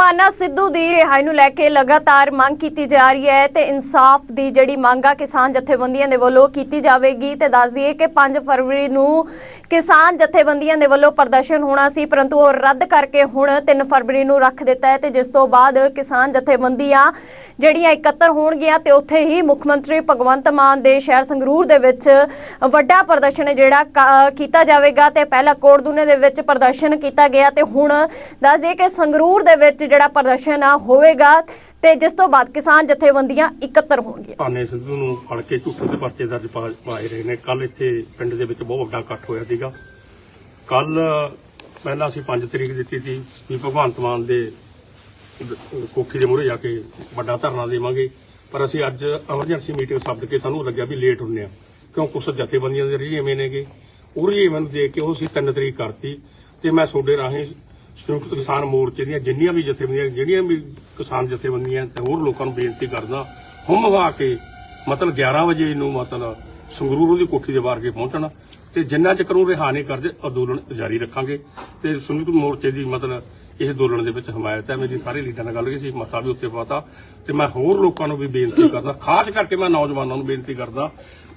ਪਾਨਾ ਸਿੱਧੂ ਦੀ ਰਿਹਾਈ ਨੂੰ ਲੈ ਕੇ ਲਗਾਤਾਰ ਮੰਗ ਕੀਤੀ ਜਾ ਰਹੀ ਹੈ ਤੇ ਇਨਸਾਫ ਦੀ ਜਿਹੜੀ ਮੰਗ ਆ ਕਿਸਾਨ ਜਥੇਬੰਦੀਆਂ ਦੇ ਵੱਲੋਂ ਕੀਤੀ ਜਾਵੇਗੀ ਤੇ ਦੱਸ ਦਈਏ ਕਿ 5 ਫਰਵਰੀ ਨੂੰ ਕਿਸਾਨ ਜਥੇਬੰਦੀਆਂ ਦੇ ਵੱਲੋਂ ਪ੍ਰਦਰਸ਼ਨ ਹੋਣਾ ਸੀ, ਪਰੰਤੂ ਉਹ ਰੱਦ ਕਰਕੇ ਹੁਣ 3 ਫਰਵਰੀ ਨੂੰ ਰੱਖ ਦਿੱਤਾ ਹੈ ਤੇ ਜਿਸ ਤੋਂ ਬਾਅਦ ਕਿਸਾਨ ਜਥੇਬੰਦੀਆਂ ਜਿਹੜੀਆਂ ਇਕੱਤਰ ਹੋਣਗੀਆਂ ਤੇ ਉੱਥੇ ਹੀ ਮੁੱਖ ਮੰਤਰੀ ਭਗਵੰਤ ਮਾਨ ਦੇ ਸ਼ਹਿਰ ਸੰਗਰੂਰ ਦੇ ਵਿੱਚ ਵੱਡਾ ਪ੍ਰਦਰਸ਼ਨ ਜਿਹੜਾ ਕ- ਕੀਤਾ ਜਾਵੇਗਾ ਤੇ ਪਹਿਲਾਂ ਕੋਟਦੂਨੇ ਦੇ ਵਿੱਚ ਪ੍ਰਦਰਸ਼ਨ ਕੀਤਾ ਗਿਆ ਤੇ ਹੁਣ ਦੱਸ ਦਈਏ ਕਿ ਸੰਗਰੂਰ ਦੇ ਵਿੱਚ ਜਿਹੜਾ ਪ੍ਰਦਰਸ਼ਨ ਆ ਹੋਵੇਗਾ ਤੇ ਜਿਸ ਤੋਂ ਬਾਅਦ ਕਿਸਾਨ ਜਥੇਬੰਦੀਆਂ ਇਕੱਤਰ ਹੋਣਗੀਆਂ। ਭਾਨੇ ਸਿੱਧੂ ਨੂੰ ਫੜ ਕੇ ਝੂਠੇ ਦੇ ਪਰਚੇ ਦਰਜ ਪਾ- ਪਾਏ ਰਹੇ ਨੇ। ਕੱਲ ਇੱਥੇ ਪਿੰਡ ਦੇ ਵਿੱਚ ਬਹੁਤ ਵੱਡਾ ਇਕੱਠ ਹੋਇਆ ਸੀਗਾ। ਕੱਲ ਪਹਿਲਾਂ ਅਸੀਂ 5 ਤਰੀਕ ਦਿੱਤੀ ਸੀ ਵੀ ਭਗਵੰਤ ਮਾਨ ਦੇ ਦ- ਕੋਠੀ ਦੇ ਮੂਹਰੇ ਜਾ ਕੇ ਵੱਡਾ ਧਰਨਾ ਦੇਵਾਂਗੇ। ਪਰ ਅਸੀਂ ਅੱਜ ਐਮਰਜੈਂਸੀ ਮੀਟਿੰਗ ਸੱਦ ਕੇ ਸਾਨੂੰ ਲੱਗਿਆ ਵੀ ਲੇਟ ਹੁੰਨੇ ਆ। ਕਿਉਂ? ਕੁਛ ਜਥੇਬੰਦੀਆਂ ਦੇ ਰਜੀਵੇਂ ਨੇਗੇ। ਉਹ ਰਜੀਵੇਂ ਨੂੰ ਦੇਖ ਕੇ ਉਹ ਅਸੀਂ 3 ਤਰੀਕ ਕਰਤੀ ਤੇ ਮੈਂ ਤੁਹਾਡੇ ਰਾਹੀਂ ਸੰਯੁਕਤ ਕਿਸਾਨ ਮੋਰਚੇ ਦੀਆਂ ਜਿੰਨੀਆਂ ਵੀ ਜਥੇਬੰਦੀਆਂ, ਜਿਹੜੀਆਂ ਵੀ ਕਿਸਾਨ ਜਥੇਬੰਦੀਆਂ ਤੇ ਹੋਰ ਲੋਕਾਂ ਨੂੰ ਬੇਨਤੀ ਕਰਦਾ ਹੁੰਮਵਾ ਕੇ ਮਤਲਬ 11 ਵਜੇ ਨੂੰ ਮਤਲਬ ਸੰਗਰੂਰ ਦੀ ਕੋਠੀ ਦੇ ਬਾਹਰ ਕੇ ਪਹੁੰਚਣਾ ਤੇ ਜਿੰਨਾ ਚਿਰ ਉਹ ਰਿਹਾ ਨਹੀਂ ਕਰਦੇ, ਅੰਦੋਲਨ ਜਾਰੀ ਰੱਖਾਂਗੇ। ਤੇ ਸੰਯੁਕਤ ਮੋਰਚੇ ਦੀ ਮਤਲਬ ਇਹ ਅੰਦੋਲਨ ਦੇ ਵਿੱਚ ਹਮਾਇਤ ਹੈ, ਮੇਰੀ ਸਾਰੇ ਲੀਡਰਾਂ ਨਾਲ ਗੱਲ ਹੋਈ ਸੀ, ਮਤਾ ਵੀ ਉੱਤੇ ਪਾਤਾ। ਤੇ ਮੈਂ ਹੋਰ ਲੋਕਾਂ ਨੂੰ ਵੀ ਬੇਨਤੀ ਕਰਦਾ, ਖਾਸ ਕਰਕੇ ਮੈਂ ਨੌਜਵਾਨਾਂ ਨੂੰ ਬੇਨਤੀ ਕਰਦਾ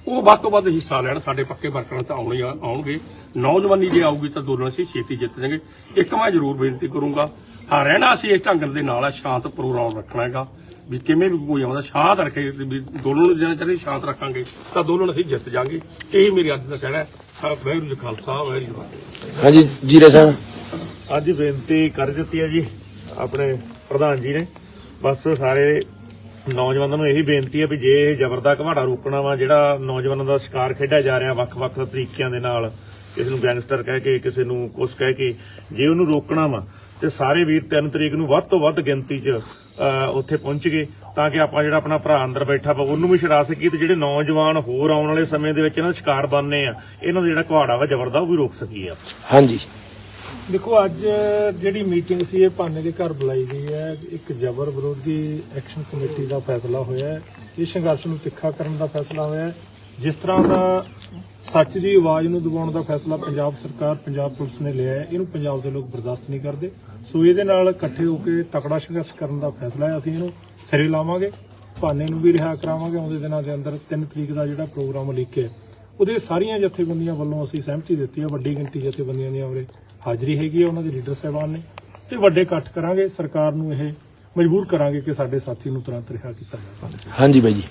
ਉਹ ਵੱਧ ਤੋਂ ਵੱਧ ਹਿੱਸਾ ਲੈਣ ਸਾਡੇ ਪੱਕੇ ਵਰਕਰਾਂ ਤਾਂ ਆਉਣੇ ਆਉਣਗੇ। ਨੌਜਵਾਨੀ ਜੇ ਆਊਗੀ ਤਾਂ ਅੰਦੋਲਨ ਅਸੀਂ ਛੇਤੀ ਜਿੱਤ ਜਾਵਾਂਗੇ। ਇੱਕ ਮੈਂ ਜ਼ਰੂਰ ਬੇਨਤੀ ਕਰੂੰਗਾ ਹਾਂ ਰਹਿਣਾ ਅਸੀਂ ਇਸ ਢੰਗ ਦੇ ਨਾਲ ਆ ਸ਼ਾਂਤ ਪ੍ਰੋਗਰਾਮ ਰੱਖਣਾ ਹੈਗਾ। ਵੀ ਕਿਵੇਂ ਵੀ ਕੋਈ ਆਉਂਦਾ ਸ਼ਾਂਤ ਰੱਖੇ ਵੀ ਅੰਦੋਲਨ ਨੂੰ ਚਿਰ ਅਸੀਂ ਸ਼ਾਂਤ ਰੱਖਾਂਗੇ ਤਾਂ ਅੰਦੋਲਨ ਅਸੀਂ ਜਿੱਤ ਜਾਵਾਂਗੇ। ਇਹ ਮੇਰੀ ਅੱਜ ਦਾ ਕਹਿਣਾ ਹੈ। ਵਾਹਿਗੁਰੂ ਜੀ ਖਾਲਸਾ ਵਾਹਿਗੁਰੂ ਜੀ ਹਾਂਜੀ ਜੀਰੇ ਸਾਹਿਬ। ਅੱਜ ਬੇਨਤੀ ਕਰ ਦਿੱਤੀ ਹੈ ਜੀ ਆਪਣੇ ਪ੍ਰਧਾਨ ਜੀ ਨੇ। ਬਸ ਸਾਰੇ ਨੌਜਵਾਨਾਂ ਨੂੰ ਇਹੀ ਬੇਨਤੀ ਹੈ ਵੀ ਜੇ ਇਹ ਜ਼ਬਰ ਦਾ ਘਵਾੜਾ ਰੋਕਣਾ ਵਾ, ਜਿਹੜਾ ਨੌਜਵਾਨਾਂ ਦਾ ਸ਼ਿਕਾਰ ਖੇਡਿਆ ਜਾ ਰਿਹਾ ਵੱਖ-ਵੱਖ ਤਰੀਕਿਆਂ ਦੇ ਨਾਲ, ਕਿਸੇ ਨੂੰ ਗੈਂਗਸਟਰ ਕਹਿ ਕੇ, ਕਿਸੇ ਨੂੰ ਕੁਛ ਕਹਿ ਕੇ, ਜੇ ਉਹਨੂੰ ਰੋਕਣਾ ਵਾ, ਤੇ ਸਾਰੇ ਵੀਰ 3 ਤਰੀਕ ਨੂੰ ਵੱਧ ਤੋਂ ਵੱਧ ਗਿਣਤੀ 'ਚ ਉੱਥੇ ਪਹੁੰਚ ਗਏ, ਤਾਂ ਕਿ ਆਪਾਂ ਜਿਹੜਾ ਆਪਣਾ ਭਰਾ ਅੰਦਰ ਬੈਠਾ ਵਾ, ਉਹਨੂੰ ਵੀ ਛਡਾ ਸਕੀਏ ਤੇ ਜਿਹੜੇ ਨੌਜਵਾਨ ਹੋਰ ਆਉਣ ਵਾਲੇ ਸਮੇਂ ਦੇ ਵਿੱਚ ਇਹਨਾਂ ਦਾ ਸ਼ਿਕਾਰ ਬਣਨੇ ਆ, ਇਹਨਾਂ ਦਾ ਜਿਹੜਾ ਘਵਾੜਾ ਵਾ ਜ਼ਬਰ ਦਾ, ਉਹ ਵੀ ਰੋਕ ਸਕੀਏ ਆਪਾਂ। ਹਾਂਜੀ। ਦੇਖੋ, ਅੱਜ ਜਿਹੜੀ ਮੀਟਿੰਗ ਸੀ, ਇਹ ਭਾਨੇ ਦੇ ਘਰ ਬੁਲਾਈ ਗਈ ਹੈ। ਇੱਕ ਜ਼ਬਰ ਵਿਰੋਧੀ ਐਕਸ਼ਨ ਕਮੇਟੀ ਦਾ ਫੈਸਲਾ ਹੋਇਆ ਹੈ। ਇਹ ਸੰਘਰਸ਼ ਨੂੰ ਤਿੱਖਾ ਕਰਨ ਦਾ ਫੈਸਲਾ ਹੋਇਆ ਹੈ। ਜਿਸ ਤਰ੍ਹਾਂ ਦਾ ਸੱਚ ਦੀ ਆਵਾਜ਼ ਨੂੰ ਦਬਾਉਣ ਦਾ ਫੈਸਲਾ ਪੰਜਾਬ ਸਰਕਾਰ, ਪੰਜਾਬ ਪੁਲਿਸ ਨੇ ਲਿਆ ਹੈ, ਇਹਨੂੰ ਪੰਜਾਬ ਦੇ ਲੋਕ ਬਰਦਾਸ਼ਤ ਨਹੀਂ ਕਰਦੇ। ਸੋ ਇਹਦੇ ਨਾਲ ਇਕੱਠੇ ਹੋ ਕੇ ਤਕੜਾ ਸੰਘਰਸ਼ ਕਰਨ ਦਾ ਫੈਸਲਾ ਹੈ। ਅਸੀਂ ਇਹਨੂੰ ਸਿਰੇ ਲਾਵਾਂਗੇ, ਭਾਨੇ ਨੂੰ ਵੀ ਰਿਹਾ ਕਰਾਵਾਂਗੇ। ਆਉਂਦੇ ਦਿਨਾਂ ਦੇ ਅੰਦਰ 3 ਤਰੀਕ ਦਾ ਜਿਹੜਾ ਪ੍ਰੋਗਰਾਮ ਲਿਖਿਆ ਉਹਦੇ ਸਾਰੀਆਂ ਜਥੇਬੰਦੀਆਂ ਵੱਲੋਂ ਅਸੀਂ ਸਹਿਮਤੀ ਦਿੱਤੀ ਹੈ ਵੱਡੀ ਗਿਣਤੀ ਜਥੇਬੰਦੀਆਂ ਦੀ ਉਰੇ ਹਾਜ਼ਰੀ ਹੈਗੀ ਹੈ ਉਹਨਾਂ ਦੇ ਲੀਡਰ ਸਾਹਿਬਾਨ ਨੇ। ਤੇ ਵੱਡੇ ਇਕੱਠ ਕਰਾਂਗੇ ਸਰਕਾਰ ਨੂੰ ਇਹ ਮਜਬੂਰ ਕਰਾਂਗੇ ਕਿ ਸਾਡੇ ਸਾਥੀ ਨੂੰ ਤੁਰੰਤ ਰਿਹਾ ਕੀਤਾ ਜਾਵੇ। ਹਾਂਜੀ ਬਾਈ ਜੀ।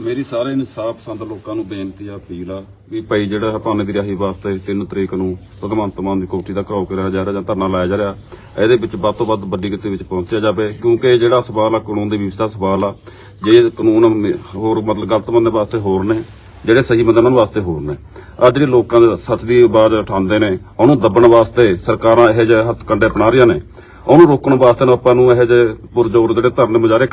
ਮੇਰੀ ਸਾਰੇ ਇਨਸਾਫ ਪਸੰਦ ਲੋਕਾਂ ਨੂੰ ਬੇਨਤੀ ਆ ਅਪੀਲ ਆ ਵੀ ਭਾਈ ਜਿਹੜਾ ਭਾਨੇ ਦੀ ਰਿਹਾਈ ਵਾਸਤੇ 3 ਤਰੀਕ ਨੂੰ ਭਗਵੰਤ ਮਾਨ ਦੀ ਕੋਠੀ ਦਾ ਘਰਾਓ ਕਰਿਆ ਜਾ ਰਿਹਾ ਜਾਂ ਧਰਨਾ ਲਾਇਆ ਜਾ ਰਿਹਾ ਇਹਦੇ ਵਿੱਚ ਵੱਧ ਤੋਂ ਵੱਧ ਵੱਡੀ ਗਿਣਤੀ ਵਿੱਚ ਪਹੁੰਚਿਆ ਜਾਵੇ ਕਿਉਂਕਿ ਇਹ ਜਿਹੜਾ ਸਵਾਲ ਆ ਕਾਨੂੰਨ ਦੇ ਵਿਵਸਥਾ ਸਵਾਲ ਆ ਜੇ ਕਾਨੂੰਨ ਹੋਰ ਮਤਲਬ ਗਲਤ ਬੰਦੇ ਵਾਸਤੇ ਹੋਰ ਨੇ ਜਿਹੜੇ ਸਹੀ ਬੰਦੇ ਉਹਨਾਂ ਵਾਸਤੇ ਹੋਰ ਨੇ। ਆ ਜਿਹੜੇ ਲੋਕਾਂ ਦੇ ਸੱਚ ਦੀ ਆਵਾਜ਼ ਉਠਾਉਂਦੇ ਨੇ, ਉਹਨੂੰ ਦੱਬਣ ਵਾਸਤੇ ਸਰਕਾਰਾਂ ਇਹੋ ਜਿਹੇ ਹੱਥ ਕੰਡੇ ਅਪਣਾ ਰਹੀਆਂ ਨੇ। ਉਹਨੂੰ ਰੋਕਣ ਵਾਸਤੇ ਨੂੰ ਆਪਾਂ ਨੂੰ ਇਹੋ ਜਿਹੇ ਪੁਰਜ਼ੋਰ ਜਿਹੜੇ ਧਰਨੇ ਮੁਜ਼ਾਹਰੇ ਕਰਨ